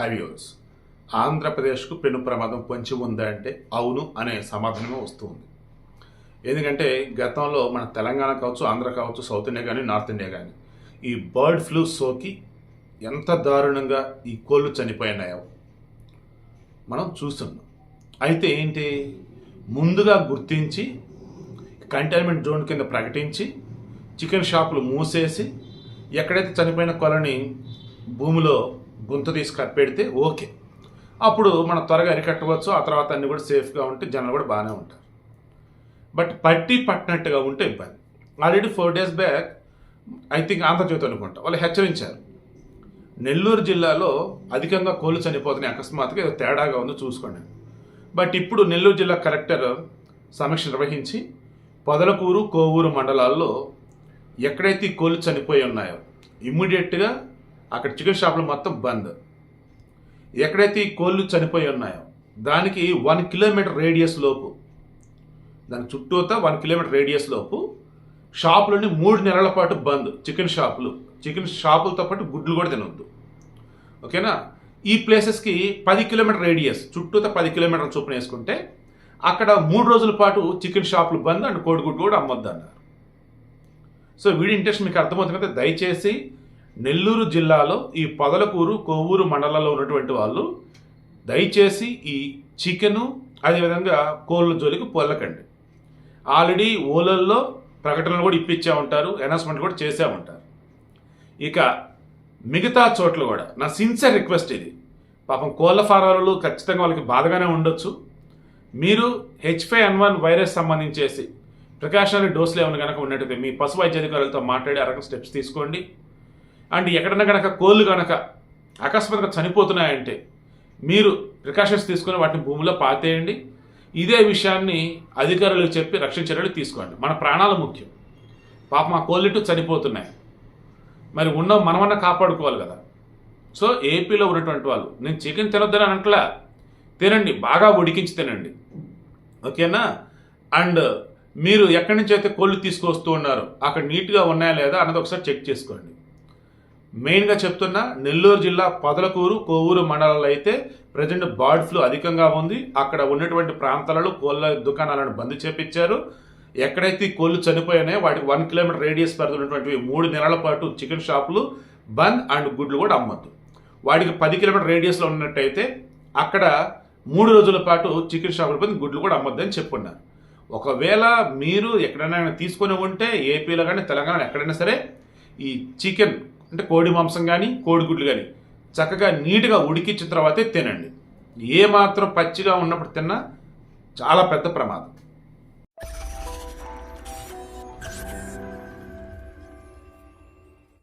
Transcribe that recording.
హ్యావ్యూర్స్ ఆంధ్రప్రదేశ్కు పెను ప్రమాదం పొంచి ఉందా అంటే అవును అనే సమాధానమే వస్తుంది. ఎందుకంటే గతంలో మన తెలంగాణ కావచ్చు ఆంధ్ర కావచ్చు సౌత్ ఇండియా కానీ నార్త్ ఇండియా కానీ ఈ బర్డ్ ఫ్లూ సోకి ఎంత దారుణంగా ఈ కోళ్ళు చనిపోయినాయో మనం చూస్తున్నాం. అయితే ఏంటి? ముందుగా గుర్తించి కంటైన్మెంట్ జోన్ కింద ప్రకటించి చికెన్ షాపులు మూసేసి ఎక్కడైతే చనిపోయిన కొలని భూమిలో గొంతు తీసుకు పెడితే ఓకే. అప్పుడు మనం త్వరగా అరికట్టవచ్చు ఆ తర్వాత అన్ని కూడా సేఫ్గా ఉంటే జనాలు కూడా బాగానే ఉంటారు. బట్ పట్టి పట్టినట్టుగా ఉంటే ఇబ్బంది. Already four days back I think Andhrajyothy అనుకుంటా వాళ్ళు హెచ్చరించారు. నెల్లూరు జిల్లాలో అధికంగా కోళ్ళు చనిపోతున్నాయి అకస్మాత్తుగా ఏదో తేడాగా ఉందో చూసుకోండి. బట్ ఇప్పుడు నెల్లూరు జిల్లా కలెక్టర్ సమీక్ష నిర్వహించి పొదలకూరు కోవూరు మండలాల్లో ఎక్కడైతే ఈ కోళ్ళు చనిపోయి ఉన్నాయో ఇమ్మీడియట్గా అక్కడ చికెన్ షాపులు మొత్తం బంద్. ఎక్కడైతే ఈ కోళ్ళు చనిపోయి ఉన్నాయో దానికి వన్ కిలోమీటర్ రేడియస్ లోపు దాని చుట్టూతా వన్ కిలోమీటర్ రేడియస్ లోపు షాపులని మూడు నెలల పాటు బంద్. చికెన్ షాపులు. చికెన్ షాపులతో పాటు గుడ్లు కూడా తినొద్దు. ఓకేనా? ఈ ప్లేసెస్కి పది కిలోమీటర్ రేడియస్ చుట్టూతా పది కిలోమీటర్ల చొప్పున వేసుకుంటే అక్కడ మూడు రోజుల పాటు చికెన్ షాపులు బంద్ అండ్ కోడిగుడ్డు కూడా అమ్మొద్దు అన్నారు సో వీడి ఇంట్రెస్ట్ మీకు అర్థమవుతుంది కదా దయచేసి నెల్లూరు జిల్లాలో ఈ పొదలకూరు కొవ్వూరు మండలంలో ఉన్నటువంటి వాళ్ళు దయచేసి ఈ చికెను అదేవిధంగా కోళ్ళ జోలికి పొల్లకండి. ఆల్రెడీ ఓలల్లో ప్రకటనలు కూడా ఇప్పించే ఉంటారు అనౌన్స్మెంట్ కూడా చేసే ఉంటారు. ఇక మిగతా చోట్ల కూడా నా సిన్సియర్ రిక్వెస్ట్ ఇది పాపం కోళ్ళ ఫారాలు ఖచ్చితంగా వాళ్ళకి బాధగానే ఉండొచ్చు. మీరు H five N one virus సంబంధించేసి precautionary డోసులు ఏమైనా కనుక ఉన్నట్టయితే మీ పశు వైద్య అధికారులతో మాట్లాడి ఆ స్టెప్స్ తీసుకోండి. అండ్ ఎక్కడన్నా కనుక కోళ్ళు కనుక అకస్మాత్తుగా చనిపోతున్నాయంటే మీరు ప్రికాషన్స్ తీసుకొని వాటిని భూమిలో పాతేయండి. ఇదే విషయాన్ని అధికారులకు చెప్పి రక్షణ చర్యలు తీసుకోండి. మన ప్రాణాలు ముఖ్యం. పాప మా కోళ్ళిట్టు చనిపోతున్నాయి. మరి ఉన్న మనమన్నా కాపాడుకోవాలి కదా. సో ఏపీలో ఉన్నటువంటి వాళ్ళు నేను చికెన్ తినొద్దని అనట్లా తినండి బాగా ఉడికించి తినండి. ఓకేనా? అండ్ మీరు ఎక్కడి నుంచి అయితే కోళ్ళు తీసుకొస్తూ ఉన్నారో అక్కడ నీట్గా ఉన్నాయా లేదా అన్నది ఒకసారి చెక్ చేసుకోండి. మెయిన్గా చెప్తున్న నెల్లూరు జిల్లా పదలకూరు కోవూరు మండలాల్లో అయితే ప్రజెంట్ బర్డ్ ఫ్లూ అధికంగా ఉంది. అక్కడ ఉన్నటువంటి ప్రాంతాలలో కోళ్ళ దుకాణాలను బంద్ చేపించారు ఎక్కడైతే కోళ్ళు చనిపోయాయో వాటికి వన్ కిలోమీటర్ రేడియస్ పరిధి ఉన్నటువంటి మూడు నెలల పాటు చికెన్ షాపులు బంద్ అండ్ గుడ్లు కూడా అమ్మద్దు. వాటికి పది కిలోమీటర్ రేడియస్లో ఉన్నట్టయితే అక్కడ మూడు రోజుల పాటు చికెన్ షాపుల బంద్ గుడ్లు కూడా అమ్మొద్దని చెప్పున్నారు. ఒకవేళ మీరు ఎక్కడైనా తీసుకొని ఉంటే ఏపీలో కానీ తెలంగాణ ఎక్కడైనా సరే ఈ చికెన్ అంటే కోడి మాంసం కానీ కోడిగుడ్లు కానీ చక్కగా నీట్గా ఉడికించిన తర్వాతే తినండి. ఏ మాత్రం పచ్చిగా ఉన్నప్పుడు తిన్నా చాలా పెద్ద ప్రమాదం.